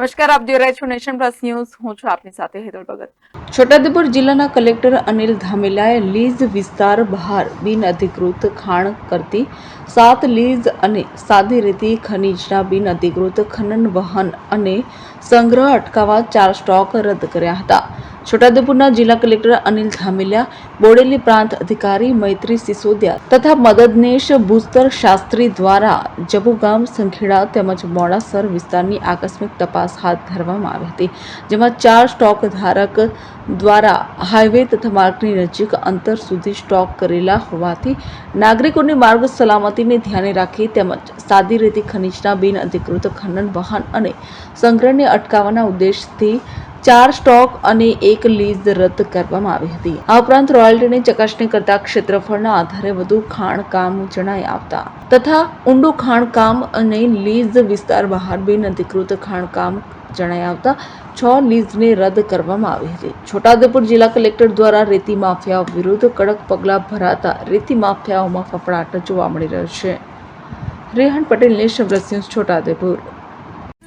નમસ્કાર, આપ જોઈ રહ્યા છો નેશન પ્લસ ન્યૂઝ. હું છું આપની સાથે હેતલ ભગત. છોટાઉદેપુર જિલ્લાના કલેક્ટર અનિલ ધામેલાએ લીઝ વિસ્તાર બહાર બિનઅધિકૃત ખાણ કરતી સાત લીઝ અને સાદી રેતી ખનીજના બિનઅધિકૃત ખનન વહન અને સંગ્રહ અટકાવવા ચાર સ્ટોક રદ કર્યા હતા. છોટાઉદેપુરના જિલ્લા કલેક્ટર અનિલ ધામેલિયા, બોડેલી પ્રાંત અધિકારી મૈત્રી સિસોદિયા તથા મદદનીશ ભૂસ્તર શાસ્ત્રી દ્વારા જબુગામ સંખેડા તેમજ મોડાસર વિસ્તારની આકસ્મિક તપાસ હાથ ધરવામાં આવી હતી, જેમાં ચાર સ્ટોક ધારક દ્વારા હાઈવે તથા માર્ગની નજીક અંતર સુધી સ્ટોક કરેલા હોવાથી નાગરિકોની માર્ગ સલામતીને ધ્યાને રાખી તેમજ સાદી રીતે ખનીજના બિન અધિકૃત ખનન વહન અને સંગ્રહને અટકાવવાના ઉદ્દેશથી ચાર સ્ટોક અને એક લીઝ રદ કરવામાં આવી હતી. આ ઉપરાંત રોયલ્ટીની ચકાસણી કરતા ક્ષેત્રફળના આધારે વધુ ખાણકામ જણાઈ આવતા તથા ઊંડું ખાણકામ અને લીઝ વિસ્તાર બહાર બિન અધિકૃત ખાણકામ જણાઈ આવતા છ લીઝને રદ કરવામાં આવી હતી. છોટાઉદેપુર જિલ્લા કલેક્ટર દ્વારા રેતી માફિયાઓ વિરુદ્ધ કડક પગલાં ભરાતા રેતી માફિયાઓમાં ફફડાટ જોવા મળી રહ્યો છે. Rehan Patel Nation Plus Chhotaudepur.